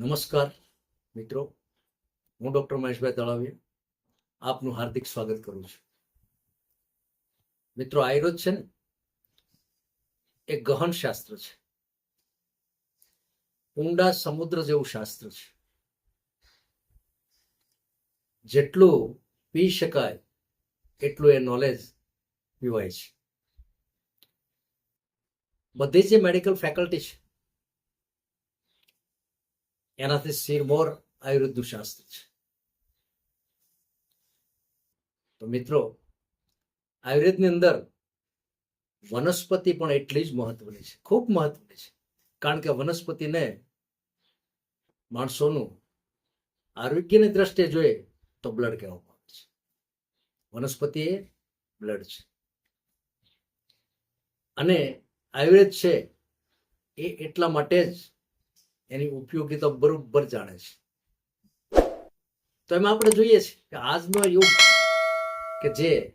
નમસ્કાર, મિત્રો. હું ડોક્ટર મહેશભાઈ તળાવીએ આપનું હાર્દિક સ્વાગત કરું છું. મિત્રો, આયુર્વેદ છે ને, એ ગહન શાસ્ત્ર છે. ઊંડા સમુદ્ર જેવું શાસ્ત્ર છે. જેટલું પી શકાય, એટલું એ નોલેજ પીવાય છે. બધી જે મેડિકલ ફેકલ્ટી છે. એનાથી સિરમોર આયુર્વેદનું શાસ્ત્ર છે તો મિત્રો આયુર્વેદની અંદર વનસ્પતિ પણ એટલી જ મહત્વની છે. ખૂબ મહત્વની છે. કારણ કે વનસ્પતિને માણસોનું આરોગ્યની દ્રષ્ટિએ જોઈએ તો બ્લડ કહેવામાં આવે છે. વનસ્પતિ એ બ્લડ છે. અને આયુર્વેદ છે એ એટલા માટે જ એની ઉપયોગીતા બરોબર જાણે છે. તો એમાં આપણે જોઈએ છીએ કે આજનો યુગ કે જે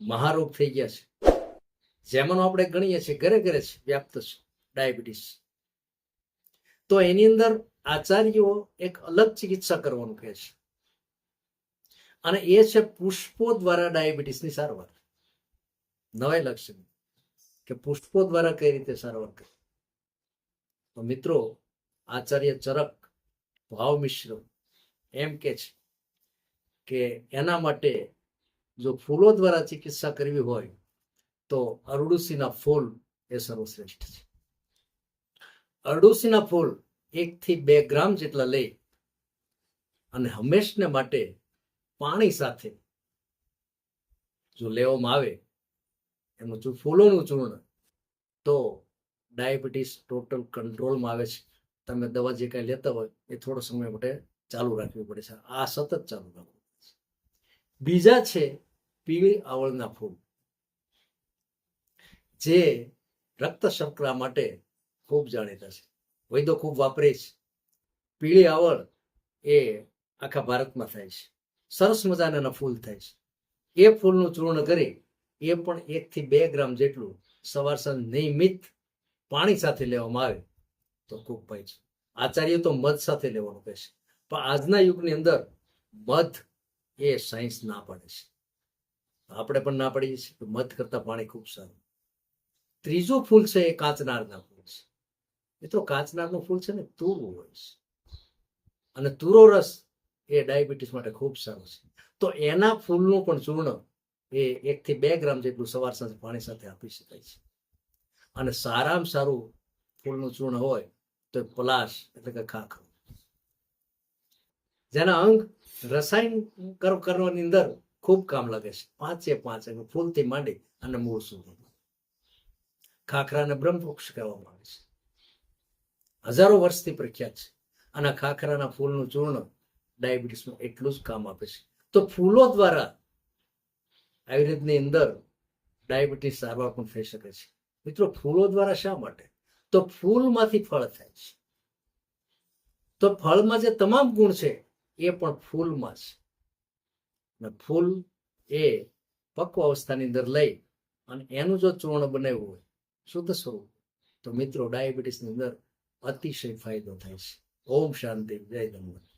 મહારોગ થઈ ગયા છે. જેમાંનો આપણે ગણીએ છીએ ઘરે ઘરે છે, વ્યાપ્ત છે, ડાયાબિટીસ. તો એની અંદર આચાર્યો એક અલગ ચિકિત્સા કરવાનું કહે છે. અને એ છે પુષ્પો દ્વારા ડાયાબિટીસની સારવાર. નવાઈ લક્ષ્ય કે પુષ્પો દ્વારા કઈ રીતે સારવાર કરે તો મિત્રો આચાર્ય ચરક ભાવ મિશ્ર એમ કે છે કે એના માટે જો ફૂલો દ્વારા ચિકિત્સા કરવી હોય તો અરડુસીના ફૂલ એ સર્વશ્રેષ્ઠ છે. અરડુસીના ફૂલ એક થી બે ગ્રામ જેટલા લઈ અને હંમેશને માટે પાણી સાથે જો લેવામાં આવે એનું ફૂલોનું ચૂર્ણ તો ડાયાબિટીસ ટોટલ કંટ્રોલમાં આવે છે. તમે દવા જે કાંઈ લેતા હોય એ થોડો સમય માટે ચાલુ રાખવી પડે છે. આ સતત ચાલુ રાખવું પડે છે. બીજા છે પીળી આવળના ફૂલ, જે રક્ત શર્કરા માટે ખૂબ જાણીતા છે. વૈદો ખૂબ વાપરે છે. પીળી આવળ એ આખા ભારતમાં થાય છે. સરસ મજાના ફૂલ થાય છે. એ ફૂલનું ચૂર્ણ કરી એ પણ એકથી બે ગ્રામ જેટલું સવાર સાંજ નિયમિત પાણી સાથે લેવામાં આવે. તો ખૂબ ભાઈ છે. આચાર્ય તો મધ સાથે લેવાનું કહે પણ આજના યુગની અંદર મધ એ સાયન્સ ના પાડે છે. આપણે પણ ના પાડીએ છીએ મધ કરતા પાણી ખૂબ સારું. ત્રીજું ફૂલ છે એ કાચનારના ફૂલ છે. મિત્રો કાચનારનું ફૂલ છે ને, તુરું હોય છે. અને તુરો રસ એ ડાયાબિટીસ માટે ખૂબ સારું છે. તો એના ફૂલનું પણ ચૂર્ણ એ એકથી બે ગ્રામ જેટલું સવાર સાંજે પાણી સાથે આપી શકાય છે. અને સારામાં સારું ફૂલનું ચૂર્ણ હોય તો પલાશ એટલે કે ખાખરો. જેના અંગ રસાયણ કરવાની અંદર ખૂબ કામ લાગે છે. પાંચે પાંચ અંગ ફૂલથી માંડી અને મૂળ સુધી. ખાખરાને બ્રહ્મવૃક્ષ કહેવામાં આવે છે. હજારો વર્ષથી પ્રખ્યાત છે. અને ખાખરાના ફૂલનું ચૂર્ણ ડાયાબિટીસમાં એટલું જ કામ આપે છે. તો ફૂલો દ્વારા આયુર્વેદની અંદર ડાયાબિટીસ સારવાર પણ થઈ શકે છે. મિત્રો, ફૂલો દ્વારા શા માટે? તો ફૂલમાંથી ફળ થાય છે. તો ફળમાં જે તમામ ગુણ છે, એ પણ ફૂલમાં છે. અને ફૂલ એ પક્વ અવસ્થાની અંદર લઈ અને એનું જો ચૂર્ણ બનાવ્યું હોય, શુદ્ધ સ્વરૂપ, તો મિત્રો ડાયાબિટીસની અંદર અતિશય ફાયદો થાય છે. ઓમ શાંતિ, જય ધન્યવાદ